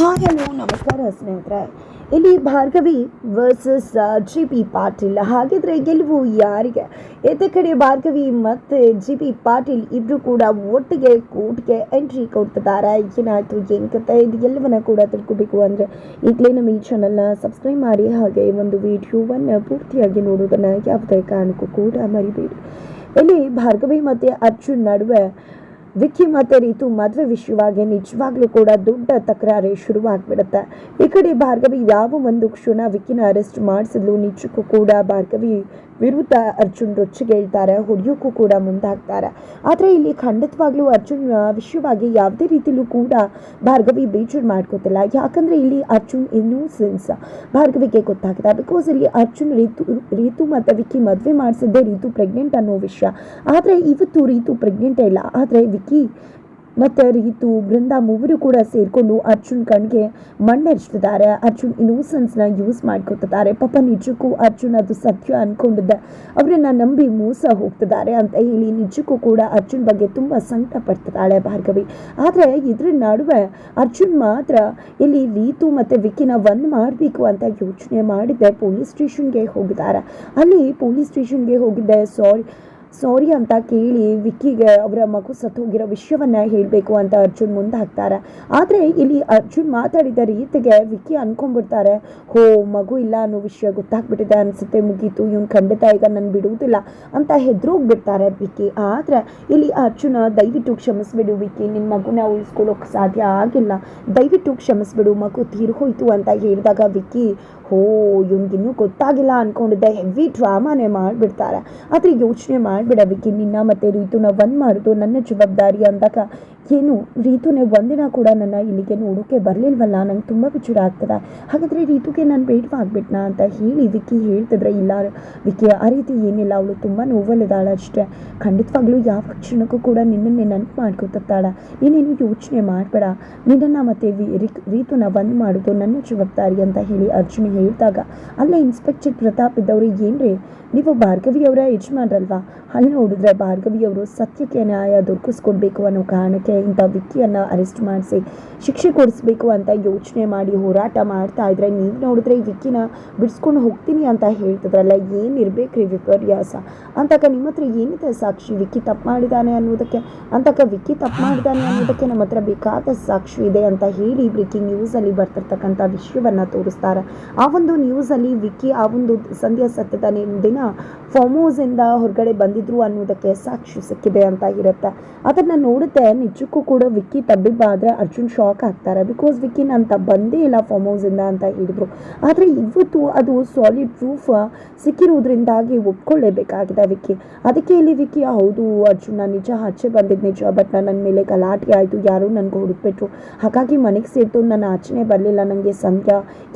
Hi hello, ನಮಸ್ಕಾರ ಸ್ನೇಹಿತರೆ. ಇಲ್ಲಿ Bhargavi versus G P Patil. ಹಾಗಿದ್ರೆ ಗೆಲುವು ಯಾರಿಗೆ? ಎತ್ತ ಕಡೆ ಭಾರ್ಗವಿ ಮತ್ತು ಜಿ ಪಿ ಪಾಟೀಲ್ ಇಬ್ಬರು ಕೂಡ ಒಟ್ಟಿಗೆ ಕೋರ್ಟ್ಗೆ ಎಂಟ್ರಿ ಕೊಡ್ತಿದ್ದಾರೆ. ಏನಾಯ್ತು, ಏನು ಕತೆ? ಇದು ಎಲ್ಲವನ್ನ ಕೂಡ ತಿಳ್ಕೊಬೇಕು ಅಂದರೆ ಈಗಲೇ ನಮ್ಮ ಈ ಚಾನಲ್ನ ಸಬ್ಸ್ಕ್ರೈಬ್ ಮಾಡಿ, ಹಾಗೆ ಒಂದು ವಿಡಿಯೋವನ್ನು ಪೂರ್ತಿಯಾಗಿ ನೋಡೋದನ್ನು ಯಾವುದೇ ಕಾರಣಕ್ಕೂ ಕೂಡ ಮರಿಬೇಡಿ. ಇಲ್ಲಿ ಭಾರ್ಗವಿ ಮತ್ತು ಅರ್ಜುನ್ ನಡುವೆ ವಿಕ್ಕಿ ಮತ್ತೆ ರೀತು ಮದುವೆ ವಿಷಯವಾಗಿ ನಿಜವಾಗ್ಲೂ ಕೂಡ ದೊಡ್ಡ ತಕರಾರೇ ಶುರುವಾಗ್ಬಿಡುತ್ತೆ. ಈ ಕಡೆ ಭಾರ್ಗವಿ ಯಾವ ಒಂದು ಕ್ಷಣ ವಿಕ್ಕಿನ ಅರೆಸ್ಟ್ ಮಾಡಿಸಿದ್ಲು ನಿಜಕ್ಕೂ ಕೂಡ ಭಾರ್ಗವಿ ವಿರುದ್ಧ ಅರ್ಜುನ್ ರೊಚ್ಚಿಗೇಳ್ತಾರೆ ಹೊಡೆಯೋಕ್ಕೂ ಕೂಡ ಮುಂದಾಗ್ತಾರೆ. ಆದರೆ ಇಲ್ಲಿ ಖಂಡಿತವಾಗ್ಲೂ ಅರ್ಜುನ್ ವಿಷಯವಾಗಿ ಯಾವುದೇ ರೀತಿಲೂ ಕೂಡ ಭಾರ್ಗವಿ ಬೇಜಾರು ಮಾಡ್ಕೋತಿಲ್ಲ. ಯಾಕಂದ್ರೆ ಇಲ್ಲಿ ಅರ್ಜುನ್ ಇನ್ನೂಸೆನ್ಸ್ ಭಾರ್ಗವಿಗೆ ಗೊತ್ತಾಗಿದೆ. ಬಿಕಾಸ್ ಇಲ್ಲಿ ಅರ್ಜುನ್ ರೀತು ರೀತು ಮತ್ತು ವಿಕ್ಕಿ ಮದುವೆ ಮಾಡಿಸಿದ್ದೆ ರೀತು ಪ್ರೆಗ್ನೆಂಟ್ ಅನ್ನೋ ವಿಷಯ. ಆದರೆ ಇವತ್ತು ರೀತು ಪ್ರೆಗ್ನೆಂಟೇ ಇಲ್ಲ. ಆದರೆ ವಿಕ್ಕಿ ಮತ್ತು ರೀತು, ಬೃಂದ ಮೂವರು ಕೂಡ ಸೇರಿಕೊಂಡು ಅರ್ಜುನ್ ಕಣ್ಗೆ ಮಣ್ಣೆರ್ಚ್ತಿದ್ದಾರೆ. ಅರ್ಜುನ್ ಇನ್ನೂಸೆನ್ಸ್ನ ಯೂಸ್ ಮಾಡ್ಕೊತಿದ್ದಾರೆ. ಪಾಪ ನಿಜಕ್ಕೂ ಅರ್ಜುನ್ ಅದು ಸತ್ಯ ಅಂದ್ಕೊಂಡಿದ್ದ ಅವರನ್ನ ನಂಬಿ ಮೋಸ ಹೋಗ್ತಿದ್ದಾರೆ ಅಂತ ಹೇಳಿ ನಿಜಕ್ಕೂ ಕೂಡ ಅರ್ಜುನ್ ಬಗ್ಗೆ ತುಂಬ ಸಂಕಟ ಪಡ್ತಿದ್ದಾಳೆ ಭಾರ್ಗವಿ. ಆದರೆ ಇದ್ರ ನಡುವೆ ಅರ್ಜುನ್ ಮಾತ್ರ ಇಲ್ಲಿ ರೀತು ಮತ್ತು ವಿಕಿನ ಒಂದು ಮಾಡಬೇಕು ಅಂತ ಯೋಚನೆ ಮಾಡಿದ್ದೆ. ಪೊಲೀಸ್ ಸ್ಟೇಷನ್ಗೆ ಹೋಗಿದ್ದಾರೆ. ಅಲ್ಲಿ ಪೊಲೀಸ್ ಸ್ಟೇಷನ್ಗೆ ಹೋಗಿದ್ದೆ. ಸಾರಿ ಸಾರಿ ಅಂತ ಕೇಳಿ ವಿಕ್ಕಿಗೆ ಅವರ ಮಗು ಸತ್ತೋಗಿರೋ ವಿಷಯವನ್ನ ಹೇಳಬೇಕು ಅಂತ ಅರ್ಜುನ್ ಮುಂದೆ ಹಾಕ್ತಾರೆ ಆದರೆ ಇಲ್ಲಿ ಅರ್ಜುನ್ ಮಾತಾಡಿದ ರೀತಿಗೆ ವಿಕ್ಕಿ ಅನ್ಕೊಂಡ್ಬಿಡ್ತಾರೆ. ಹೋ, ಮಗು ಇಲ್ಲ ಅನ್ನೋ ವಿಷಯ ಗೊತ್ತಾಗ್ಬಿಟ್ಟಿದೆ ಅನಿಸುತ್ತೆ ಮುಗೀತು, ಇವ್ನು ಖಂಡಿತ ಈಗ ನಾನು ಬಿಡುವುದಿಲ್ಲ ಅಂತ ಹೆದ್ರೋಗ್ಬಿಡ್ತಾರೆ ವಿಕ್ಕಿ. ಆದರೆ ಇಲ್ಲಿ ಅರ್ಜುನ, ದಯವಿಟ್ಟು ಕ್ಷಮಿಸ್ಬಿಡು ವಿಕ್ಕಿ ನಿನ್ನ ಮಗುನ ಉಳಿಸ್ಕೊಳ್ಳೋಕೆ ಸಾಧ್ಯ ಆಗಿಲ್ಲ. ದಯವಿಟ್ಟು ಕ್ಷಮಿಸ್ಬಿಡು, ಮಗು ತೀರ್ಹೋಯ್ತು ಅಂತ ಹೇಳಿದಾಗ ವಿಕ್ಕಿ, ಹೋ, ಇವ್ನಿಗಿನ್ನೂ ಗೊತ್ತಾಗಿಲ್ಲ ಅನ್ಕೊಂಡಿದ್ದೆ, ಹೆವಿ ಡ್ರಾಮಾನೇ ಮಾಡಿಬಿಡ್ತಾರೆ. ಆದರೆ ಯೋಚನೆ ಮಾಡಿಬಿಡ ವಿಕ್ಕಿ ನಿನ್ನ ಮತ್ತು ರೀತುನ ಒಂದು ಮಾಡೋದು ನನ್ನ ಜವಾಬ್ದಾರಿ ಅಂದಾಗ ಏನು? ರೀತುನೇ ಒಂದಿನ ಕೂಡ ನನ್ನ ಇಲ್ಲಿಗೆ ನೋಡೋಕ್ಕೆ ಬರಲಿಲ್ವಲ್ಲ? ನಂಗೆ ತುಂಬ ವಿಚಾರ ಆಗ್ತದೆ. ಹಾಗಾದರೆ ರೀತುಗೆ ನಾನು ಬೇಡವಾಗ್ಬಿಟ್ನಾ ಅಂತ ಹೇಳಿ ವಿಕ್ಕಿ ಹೇಳ್ತಿದ್ರೆ, ಇಲ್ಲ ವಿಕ್ಕಿ, ಆ ರೀತಿ ಏನಿಲ್ಲ, ಅವಳು ತುಂಬ ನೋವಲ್ಲಿದ್ದಾಳೆ ಅಷ್ಟೇ. ಖಂಡಿತವಾಗ್ಲೂ ಯಾವ ಕ್ಷಣಕ್ಕೂ ಕೂಡ ನಿನ್ನನ್ನೇ ನೆನಪು ಮಾಡ್ಕೊತಾಳೆ ನೀನೇನು ಯೋಚನೆ ಮಾಡಬೇಡ. ನಿನ್ನನ್ನು ಮತ್ತು ರೀತುನ ಒಂದು ಮಾಡೋದು ನನ್ನ ಜವಾಬ್ದಾರಿ ಅಂತ ಹೇಳಿ ಅರ್ಜುನ್ ಹೇಳಿದಾಗ, ಅಲ್ಲೇ ಇನ್ಸ್ಪೆಕ್ಟರ್ ಪ್ರತಾಪ್ ಇದ್ದವರು, ಏನ್ರಿ? ನೀವು ಭಾರ್ಗವಿಯವರ ಯಜಮಾನ್ರಲ್ವಾ? ಅಲ್ಲಿ ನೋಡಿದ್ರೆ ಭಾರ್ಗವಿಯವರು ಸತ್ಯಕ್ಕೆ ನ್ಯಾಯ ದೊರಕಿಸ್ಕೊಡ್ಬೇಕು ಅನ್ನೋ ಕಾರಣಕ್ಕೆ ಇಂಥ ವಿಕ್ಕಿಯನ್ನು ಅರೆಸ್ಟ್ ಮಾಡಿಸಿ ಶಿಕ್ಷೆ ಕೊಡಿಸ್ಬೇಕು ಅಂತ ಯೋಚನೆ ಮಾಡಿ ಹೋರಾಟ ಮಾಡ್ತಾ ಇದ್ರೆ, ನೀವು ನೋಡಿದ್ರೆ ಈ ವಿಕ್ಕಿನ ಬಿಡಿಸ್ಕೊಂಡು ಹೋಗ್ತೀನಿ ಅಂತ ಹೇಳ್ತಿದ್ರಲ್ಲ ಏನಿರ್ಬೇಕ್ರಿ ವಿಪರ್ಯಾಸ? ಅಂತಕ ನಿಮ್ಮ ಹತ್ರ ಏನಿದೆ ಸಾಕ್ಷಿ? ವಿಕ್ಕಿ ತಪ್ಪು ಮಾಡಿದ್ದಾನೆ ಅನ್ನೋದಕ್ಕೆ, ಅಂತಕ ವಿಕ್ಕಿ ತಪ್ಪು ಮಾಡಿದ್ದಾನೆ ಅನ್ನೋದಕ್ಕೆ ನಮ್ಮ ಹತ್ರ ಬೇಕಾದ ಸಾಕ್ಷಿ ಇದೆ ಅಂತ ಹೇಳಿ ಬ್ರೇಕಿಂಗ್ ನ್ಯೂಸಲ್ಲಿ ಬರ್ತಿರ್ತಕ್ಕಂಥ ವಿಷಯವನ್ನು ತೋರಿಸ್ತಾರೆ. ಆ ಒಂದು ನ್ಯೂಸಲ್ಲಿ ವಿಕ್ಕಿ ಆ ಒಂದು ಸಂಧ್ಯಾ ಸತ್ಯದ ದಿನ ಫಾರ್ಮ್ ಹೊರಗಡೆ ಹೊರಗಡೆ ಬಂದಿದ್ರು ಅನ್ನೋದಕ್ಕೆ ಸಾಕ್ಷಿ ಸಿಕ್ಕಿದೆ ಅಂತ ಇರುತ್ತೆ ಅದನ್ನು ನೋಡುತ್ತೆ. ನಿಜಕ್ಕೂ ಕೂಡ ವಿಕ್ಕಿ ತಬ್ಬಿಬ್ಬಾದರೆ ಅರ್ಜುನ್ ಶಾಕ್ ಆಗ್ತಾರೆ. ಬಿಕಾಸ್ ವಿಕ್ಕಿ ಅಂತ ಬಂದೇ ಇಲ್ಲ ಫಾರ್ಮ್ ಹೌಸಿಂದ ಅಂತ ಹೇಳಿದ್ರು. ಆದರೆ ಇವತ್ತು ಅದು ಸಾಲಿಡ್ ಪ್ರೂಫ್ ಸಿಕ್ಕಿರೋದ್ರಿಂದಾಗಿ ಒಪ್ಕೊಳ್ಳೇಬೇಕಾಗಿದೆ ವಿಕ್ಕಿ. ಅದಕ್ಕೆ ಇಲ್ಲಿ ವಿಕ್ಕಿ, ಹೌದು, ಅರ್ಜುನ್ ನಾನು ನಿಜ ಆಚೆ ಬಂದಿದ್ದು ನಿಜ ಬಟ್ ನನ್ನ ಮೇಲೆ ಗಲಾಟೆ ಆಯಿತು. ಯಾರು ನನಗೆ ಹುಡುಕ್ಬಿಟ್ರು. ಹಾಗಾಗಿ ಮನೆಗೆ ಸೇರ್ತು ನನ್ನ ಆಚೆನೇ ಬರಲಿಲ್ಲ. ನನಗೆ ಸಂಧ್ಯ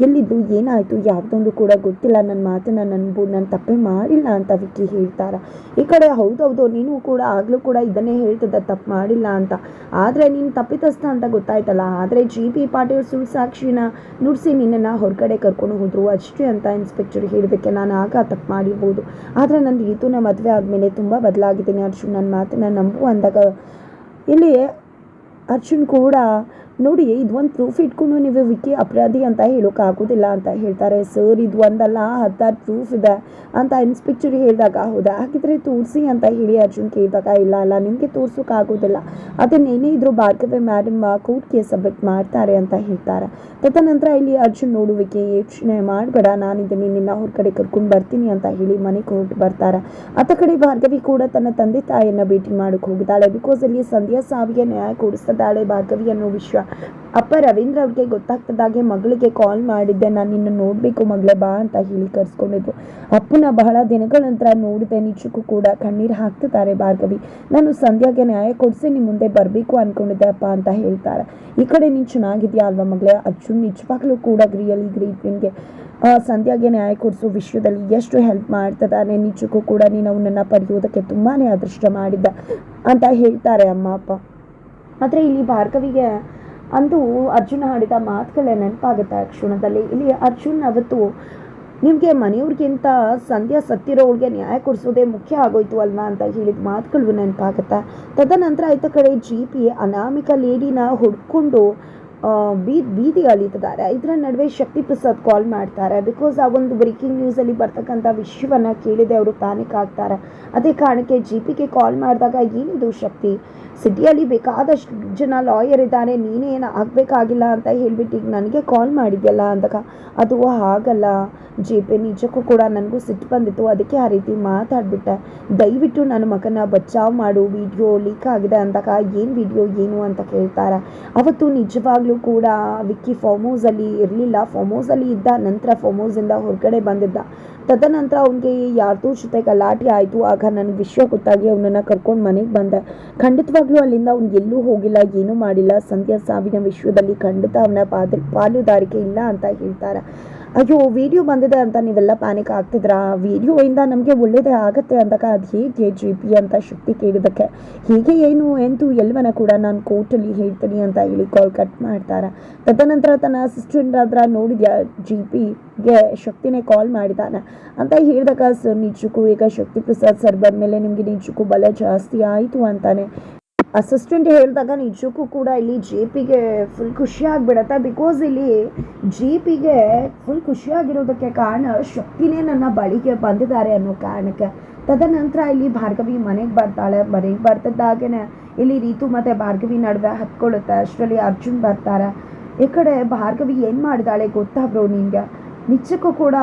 ಎಲ್ಲಿದ್ದು ಏನಾಯಿತು, ಯಾವುದೊಂದು ಕೂಡ ಗೊತ್ತಿಲ್ಲ. ನನ್ನ ಮಾತನ್ನ ನನ್ಬು ನಾನು ತಪ್ಪೇ ಮಾಡಿಲ್ಲ ಅಂತ ವಿಕ್ಕಿ ಹೇಳ್ತಾರೆ. ಈ ಕಡೆ ಹೌದೌದು ನೀನು ಕೂಡ ಆಗಲೂ ಕೂಡ ಇದನ್ನೇ ಹೇಳ್ತಿದ್ದ, ತಪ್ಪು ಮಾಡಿಲ್ಲ ಅಂತ. ಆದರೆ ನೀನು ತಪ್ಪಿತಸ್ಥ ಅಂತ ಗೊತ್ತಾಯ್ತಲ್ಲ, ಆದರೆ ಜಿ ಪಿ ಪಾಟೀಲ್ ಸುಳ್ಳು ಸಾಕ್ಷಿನ ನುಡಿಸಿ ನಿನ್ನನ್ನು ಹೊರಗಡೆ ಕರ್ಕೊಂಡು ಹೋದರು ಅಷ್ಟೇ ಅಂತ ಇನ್ಸ್ಪೆಕ್ಟರ್ ಹೇಳಿದಕ್ಕೆ ನಾನು ಆಗ ತಪ್ಪು ಮಾಡಿರ್ಬೋದು. ಆದರೆ ನನ್ನ ರೀತುನ ಮದುವೆ ಆದಮೇಲೆ ತುಂಬ ಬದಲಾಗಿದ್ದೀನಿ ಅರ್ಜುನ್. ನನ್ನ ಮಾತನ್ನ ನಂಬು ಅಂದಾಗ ಇಲ್ಲಿ ಅರ್ಜುನ್ ಕೂಡ ನೋಡಿ, ಇದು ಒಂದು ಪ್ರೂಫ್ ಇಟ್ಕೊಂಡು ನೀವು ವಿಕ್ಕಿ ಅಪರಾಧಿ ಅಂತ ಹೇಳೋಕ್ಕಾಗೋದಿಲ್ಲ ಅಂತ ಹೇಳ್ತಾರೆ. ಸರ್, ಇದು ಒಂದಲ್ಲ, ಹತ್ತಾರು ಪ್ರೂಫ್ ಇದೆ ಅಂತ ಇನ್ಸ್ಪೆಕ್ಟರ್ ಹೇಳಿದಾಗ, ಹೌದಾ? ಹಾಗಿದ್ರೆ ತೋರಿಸಿ ಅಂತ ಹೇಳಿ ಅರ್ಜುನ್ ಕೇಳಿದಾಗ, ಇಲ್ಲ ಅಲ್ಲ ನಿಮಗೆ ತೋರಿಸೋಕ್ಕಾಗೋದಿಲ್ಲ ಅದನ್ನೇನೇ ಇದ್ರು ಭಾರ್ಗವಿ ಕೋರ್ಟ್ ಕೇಸ್ ಸಬ್ಮಿಟ್ ಮಾಡ್ತಾರೆ ಅಂತ ಹೇಳ್ತಾರೆ. ತದನಂತರ ಇಲ್ಲಿ ಅರ್ಜುನ್ ನೋಡುವಿಕೆ ಯೋಚನೆ ಮಾಡಬೇಡ, ನಾನು ಇದನ್ನು ನಿನ್ನ ಹೊರಗಡೆ ಕರ್ಕೊಂಡು ಬರ್ತೀನಿ ಅಂತ ಹೇಳಿ ಮನೆಗೆ ಹೊರಟು ಬರ್ತಾರೆ. ಆತ ಕಡೆ ಭಾರ್ಗವಿ ಕೂಡ ತನ್ನ ತಂದೆ ತಾಯಿಯನ್ನು ಭೇಟಿ ಮಾಡೋಕ್ಕೆ ಹೋಗಿದ್ದಾಳೆ. ಬಿಕಾಸ್ ಇಲ್ಲಿ ಸಂಧ್ಯಾ ಸಾವಿಗೆ ನ್ಯಾಯ ಕೊಡಿಸ್ತಿದ್ದಾಳೆ ಭಾರ್ಗವಿ ಅನ್ನೋ ವಿಷಯ ಅಪ್ಪ ರವೀಂದ್ರ ಅವ್ರಿಗೆ ಗೊತ್ತಾಗ್ತದಾಗೆ ಮಗಳಿಗೆ ಕಾಲ್ ಮಾಡಿದ್ದೆ, ನಾನು ನಿನ್ನ ನೋಡಬೇಕು ಮಗಳೇ, ಬಾ ಅಂತ ಹೇಳಿ ಕರ್ಸ್ಕೊಂಡಿದ್ರು. ಅಪ್ಪನ ಬಹಳ ದಿನಗಳ ನಂತರ ನೋಡಿದೆ ನಿಜಕ್ಕೂ ಕೂಡ. ಕಣ್ಣೀರು ಹಾಕ್ತಿದ್ದಾರೆ ಭಾರ್ಗವಿ. ನಾನು ಸಂಧ್ಯಾಗೆ ನ್ಯಾಯ ಕೊಡಿಸಿ ನಿಮ್ಮ ಮುಂದೆ ಬರಬೇಕು ಅನ್ಕೊಂಡಿದ್ದೆ ಅಪ್ಪ ಅಂತ ಹೇಳ್ತಾರೆ. ಈ ಕಡೆ ನೀನು ಚೆನ್ನಾಗಿದ್ಯಾ ಅಲ್ವಾ ಮಗಳೇ? ಅರ್ಜುನ್ ನಿಜವಾಗ್ಲೂ ಕೂಡ ರಿಯಲಿ ಗ್ರೇಟ್ ನಿನಗೆ. ಸಂಧ್ಯಾಗೆ ನ್ಯಾಯ ಕೊಡಿಸೋ ವಿಷಯದಲ್ಲಿ ಎಷ್ಟು ಹೆಲ್ಪ್ ಮಾಡ್ತದಾನೆ ನಿಜಕ್ಕೂ ಕೂಡ. ನೀನು ಅವನನ್ನು ಪಡೆಯೋದಕ್ಕೆ ತುಂಬಾ ಅದೃಷ್ಟ ಮಾಡಿದ್ದ ಅಂತ ಹೇಳ್ತಾರೆ ಅಮ್ಮ, ಅಪ್ಪ. ಆದರೆ ಇಲ್ಲಿ ಭಾರ್ಗವಿಗೆ ಅಂದು ಅರ್ಜುನ ಹಾಡಿದ ಮಾತುಗಳೇ ನೆನಪಾಗುತ್ತೆ ಆ ಕ್ಷಣದಲ್ಲಿ. ಇಲ್ಲಿ ಅರ್ಜುನ್ ಅವತ್ತು ನಿಮಗೆ ಮನೆಯವ್ರಿಗಿಂತ ಸಂಧ್ಯಾ ಸತ್ತಿರೋಳ್ಗೆ ನ್ಯಾಯ ಕೊಡಿಸೋದೇ ಮುಖ್ಯ ಆಗೋಯ್ತು ಅಲ್ವಾ ಅಂತ ಹೇಳಿದ ಮಾತುಗಳು ನೆನಪಾಗುತ್ತೆ. ತದನಂತರ ಆಯ್ತ ಕಡೆ ಜಿ ಪಿ ಅನಾಮಿಕ ಲೇಡಿನ ಹುಡ್ಕೊಂಡು ಬೀ ಬೀದಿ ಅಲಿತಿದ್ದಾರೆ ಇದರ ನಡುವೆ ಶಕ್ತಿ ಪ್ರಸಾದ್ ಕಾಲ್ ಮಾಡ್ತಾರೆ. ಬಿಕಾಸ್ ಆ ಒಂದು ಬ್ರೇಕಿಂಗ್ ನ್ಯೂಸಲ್ಲಿ ಬರ್ತಕ್ಕಂಥ ವಿಷಯವನ್ನು ಕೇಳಿದೆ ಅವರು ಪ್ಯಾನಿಕ್ ಆಗ್ತಾರೆ. ಅದೇ ಕಾರಣಕ್ಕೆ ಜಿ ಪಿಗೆ ಕಾಲ್ ಮಾಡಿದಾಗ ಏನಿದು ಶಕ್ತಿ? ಸಿಟಿಯಲ್ಲಿ ಬೇಕಾದಷ್ಟು ಜನ ಲಾಯರ್ ಇದ್ದಾರೆ. ನೀನೇನು ಆಗಬೇಕಾಗಿಲ್ಲ ಅಂತ ಹೇಳ್ಬಿಟ್ಟು ಈಗ ನನಗೆ ಕಾಲ್ ಮಾಡಿದ್ಯಲ್ಲ ಅಂದಾಗ, ಅದು ಹಾಗಲ್ಲ. ಜೆ ಪಿ ನಿಜಕ್ಕೂ ಕೂಡ ನನಗೂ ಸಿಟ್ಟು ಬಂದಿತ್ತು. ಅದಕ್ಕೆ ಆ ರೀತಿ ಮಾತಾಡಿಬಿಟ್ಟೆ. ದಯವಿಟ್ಟು ನನ್ನ ಮಗನ ಬಚಾವ್ ಮಾಡು. ವಿಡಿಯೋ ಲೀಕ್ ಆಗಿದೆ ಅಂದಾಗ ಏನು ವಿಡಿಯೋ ಏನು ಅಂತ ಕೇಳ್ತಾರೆ? ಅವತ್ತು ನಿಜವಾಗ್ಲೂ ಕೂಡ ವಿಕ್ಕಿ ಫಾರ್ಮ್ ಹೌಸಲ್ಲಿ ಇರಲಿಲ್ಲ. ಫಾರ್ಮ್ ಹೌಸಲ್ಲಿ ಇದ್ದ ನಂತರ ಫಾರ್ಮ್ ಹೌಸಿಂದ ಹೊರಗಡೆ ಬಂದಿದ್ದ. ತದನಂತರ ಅವನಿಗೆ ಯಾರ್ದೋ ಜೊತೆ ಗಲಾಟೆ ಆಯಿತು. ಆಗ ನನಗೆ ವಿಷಯ ಗೊತ್ತಾಗಿ ಅವನನ್ನು ಕರ್ಕೊಂಡು ಮನೆಗೆ ಬಂದೆ. ಖಂಡಿತವಾಗ್ಲೂ ಅಲ್ಲಿಂದ ಅವ್ನು ಎಲ್ಲೂ ಹೋಗಿಲ್ಲ, ಏನೂ ಮಾಡಿಲ್ಲ. ಸಂಧ್ಯಾ ಸಾವಿನ ವಿಶ್ವದಲ್ಲಿ ಖಂಡಿತ ಅವನ ಪಾದ ಪಾಲುದಾರಿಕೆ ಇಲ್ಲ ಅಂತ ಹೇಳ್ತಾರೆ? ಅಯ್ಯೋ ವಿಡಿಯೋ ಬಂದಿದೆ ಅಂತ ನೀವೆಲ್ಲ ಪ್ಯಾನಿಕ್ ಆಗ್ತಿದ್ರಾ? ವಿಡಿಯೋಯಿಂದ ನಮಗೆ ಒಳ್ಳೇದೇ ಆಗುತ್ತೆ ಅಂದಾಗ ಅದು ಹೇಗೆ ಜಿ ಪಿ ಅಂತ ಶಕ್ತಿ ಕೇಳಿದ್ದಕ್ಕೆ? ಹೀಗೆ ಏನು ಎಂತೂ ಎಲ್ಲವನ್ನ ಕೂಡ ನಾನು ಕೋರ್ಟಲ್ಲಿ ಹೇಳ್ತೀನಿ ಅಂತ ಹೇಳಿ ಕಾಲ್ ಕಟ್ ಮಾಡ್ತಾರೆ? ತದನಂತರ ತನ್ನ ಅಸಿಸ್ಟೆಂಟ್ ಹತ್ರ ನೋಡಿದ್ಯಾ ಜಿ ಪಿಗೆ ಶಕ್ತಿನೇ ಕಾಲ್ ಮಾಡಿದ್ದಾನೆ ಅಂತ ಹೇಳಿದಾಗ, ಸರ್, ನಿಜಕ್ಕೂ ಈಗ ಶಕ್ತಿ ಪ್ರಸಾದ್ ಸರ್ ಬಂದಮೇಲೆ ನಿಮಗೆ ನಿಜಕ್ಕೂ ಬಲ ಜಾಸ್ತಿ ಆಯಿತು ಅಂತಾನೆ. ಅಸಿಸ್ಟೆಂಟ್ ಹೇಳಿದಾಗ ನಿಜಕ್ಕೂ ಕೂಡ ಇಲ್ಲಿ ಜೆ ಪಿಗೆ ಫುಲ್ ಖುಷಿ ಬಿಡತ್ತೆ ಬಿಕಾಸ್ ಇಲ್ಲಿ ಜೆ ಪಿಗೆ ಫುಲ್ ಖುಷಿಯಾಗಿರೋದಕ್ಕೆ ಕಾರಣ ಶಕ್ತಿನೇ ನನ್ನ ಬಳಿಗೆ ಬಂದಿದ್ದಾರೆ ಅನ್ನೋ ಕಾರಣಕ್ಕೆ. ತದನಂತರ ಇಲ್ಲಿ ಭಾರ್ಗವಿ ಮನೆಗೆ ಬರ್ತಾಳೆ. ಮನೆಗೆ ಬರ್ತಿದ್ದಾಗೇನೆ ಇಲ್ಲಿ ರೀತು ಮತ್ತು ಭಾರ್ಗವಿ ನಡುವೆ ಹತ್ಕೊಳ್ಳುತ್ತೆ. ಅಷ್ಟರಲ್ಲಿ ಅರ್ಜುನ್ ಬರ್ತಾರೆ. ಈ ಕಡೆ ಭಾರ್ಗವಿ ಏನು ಮಾಡಿದಾಳೆ ಗೊತ್ತಾ ಬ್ರೋ ನಿನಗೆ ನಿಜಕ್ಕೂ ಕೂಡ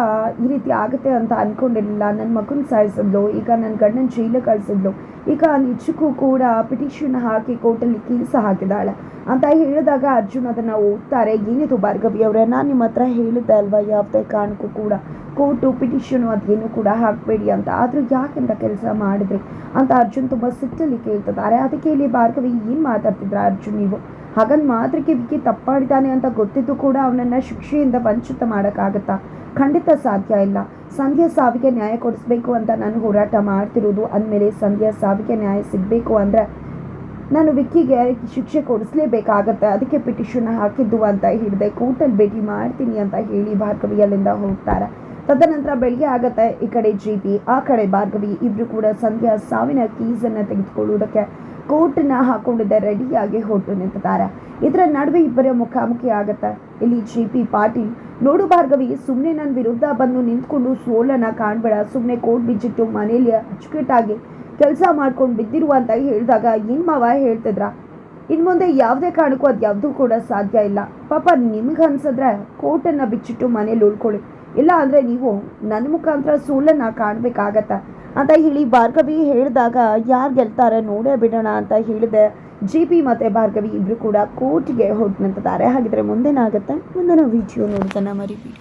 ಈ ರೀತಿ ಆಗುತ್ತೆ ಅಂತ ಅಂದ್ಕೊಂಡಿರಲಿಲ್ಲ ನನ್ನ ಮಗನ ಸಾಯಿಸಿದ್ಲು, ಈಗ ನನ್ನ ಗಂಡನ ಜೈಲಿಗೆ ಕಳಿಸಿದ್ಲು. ಈಗ ನಿಜಕ್ಕೂ ಕೂಡ ಪಿಟಿಷನ್ ಹಾಕಿ ಕೋರ್ಟಲ್ಲಿ ಕೇಸ ಹಾಕಿದಾಳೆ. ಅಂತ ಹೇಳಿದಾಗ ಅರ್ಜುನ್ ಅದನ್ನು ಓದ್ತಾರೆ ಏನಿದು ಭಾರ್ಗವಿ ಅವರೇ? ನಾನು ನಿಮ್ಮ ಹತ್ರ ಹೇಳಿದ್ದೆ ಅಲ್ವಾ ಯಾವುದೇ ಕಾರಣಕ್ಕೂ ಕೂಡ? ಕೋರ್ಟು ಪಿಟಿಷನು ಅದೇನು ಕೂಡ ಹಾಕಬೇಡಿ ಅಂತ. ಆದರೂ ಯಾಕೆಂತ ಕೆಲಸ ಮಾಡಿದ್ರಿ ಅಂತ ಅರ್ಜುನ್ ತುಂಬ ಸಿಟ್ಟಲ್ಲಿ ಕೇಳ್ತಿದ್ದಾರೆ. ಅದಕ್ಕೆ ಇಲ್ಲಿ ಭಾರ್ಗವಿ ಏನು ಮಾತಾಡ್ತಿದ್ರ ಅರ್ಜುನ್ ನೀವು? ಹಾಗಂದ್ ಮಾತ್ರಕ್ಕೆ ವಿಕ್ಕಿ ತಪ್ಪಾಡಿದ್ದಾನೆ ಅಂತ ಗೊತ್ತಿದ್ದು ಕೂಡ ಅವನನ್ನು ಶಿಕ್ಷೆಯಿಂದ ವಂಚಿತ ಮಾಡೋಕ್ಕಾಗತ್ತಾ? ಖಂಡಿತ ಸಾಧ್ಯ ಇಲ್ಲ. ಸಂಧ್ಯಾ ಸಾವಿಗೆ ನ್ಯಾಯ ಕೊಡಿಸ್ಬೇಕು ಅಂತ ನಾನು ಹೋರಾಟ ಮಾಡ್ತಿರೋದು. ಅಂದಮೇಲೆ ಸಂಧ್ಯಾ ಸಾವಿಗೆ ನ್ಯಾಯ ಸಿಗಬೇಕು ಅಂದರೆ ನಾನು ವಿಕ್ಕಿಗೆ ಶಿಕ್ಷೆ ಕೊಡಿಸ್ಲೇಬೇಕಾಗತ್ತೆ. ಅದಕ್ಕೆ ಪಿಟಿಷನ್ ಹಾಕಿದ್ದು ಅಂತ ಹೇಳಿದೆ ಕೋರ್ಟಲ್ಲಿ ಭೇಟಿ ಮಾಡ್ತೀನಿ ಅಂತ ಹೇಳಿ ಭಾರ್ಗವಿ ಅಲ್ಲಿಂದ ಹೋಗ್ತಾರೆ. ತದನಂತರ ಬೆಳಗ್ಗೆ ಆಗತ್ತೆ. ಈ ಕಡೆ ಜಿ ಪಿ ಆ ಕಡೆ ಭಾರ್ಗವಿ, ಇಬ್ರು ಕೂಡ ಸಂಧ್ಯಾ ಸಾವಿನ ಕೀಸನ್ನು ತೆಗೆದುಕೊಳ್ಳುವುದಕ್ಕೆ ನ ಹಾಕೊಂಡಿದ್ದೆ ರೆಡಿಯಾಗಿ ಹೊರಟು ನಿಂತಿದ್ದಾರೆ. ಇದರ ನಡುವೆ ಇಬ್ಬರ ಮುಖಾಮುಖಿ ಆಗತ್ತೆ. ಇಲ್ಲಿ ಜಿ ಪಿ ಪಾಟೀಲ್, ನೋಡು ಭಾರ್ಗವಿ ಸುಮ್ಮನೆ ನನ್ನ ವಿರುದ್ಧ ಬಂದು ನಿಂತ್ಕೊಂಡು ಸೋಲನ್ನ ಕಾಣಬೇಡ. ಸುಮ್ಮನೆ ಕೋರ್ಟ್ ಬಿಚ್ಚಿಟ್ಟು ಮನೇಲಿ ಅಚ್ಚುಕಟ್ಟಾಗಿ ಕೆಲಸ ಮಾಡ್ಕೊಂಡು ಬಿದ್ದಿರುವ ಅಂತ ಹೇಳಿದಾಗ ಏನು ಮಾವ ಹೇಳ್ತಿದ್ರ? ಇನ್ ಮುಂದೆ ಯಾವುದೇ ಕಾರಣಕ್ಕೂ ಅದು ಯಾವುದೂ ಕೂಡ ಸಾಧ್ಯ ಇಲ್ಲ. ಪಾಪ ನಿಮ್ಗೆ ಅನ್ಸಿದ್ರೆ ಕೋಟನ್ನು ಬಿಚ್ಚಿಟ್ಟು ಮನೇಲಿ ಉಳ್ಕೊಳ್ಳಿ. ಇಲ್ಲ ಅಂದರೆ ನೀವು ನನ್ನ ಮುಖಾಂತರ ಸೋಲನ್ನು ಕಾಣಬೇಕಾಗತ್ತೆ? ಅಂತ ಹೇಳಿ ಭಾರ್ಗವಿ ಹೇಳಿದಾಗ, ಯಾರು ಗೆಲ್ತಾರೆ ನೋಡೇ ಬಿಡೋಣ ಅಂತ ಹೇಳಿದೆ. ಜಿ ಪಿ ಮತ್ತು ಭಾರ್ಗವಿ ಇಬ್ಬರು ಕೂಡ ಕೋರ್ಟ್ಗೆ ಹೊರಟು ನಿಂತಿದ್ದಾರೆ ಹಾಗಿದ್ರೆ ಮುಂದೇನಾಗುತ್ತೆ? ಮುಂದಿನ ವಿಡಿಯೋ ನೋಡ್ತಾನೆ ಮರಿಬೇಡಿ.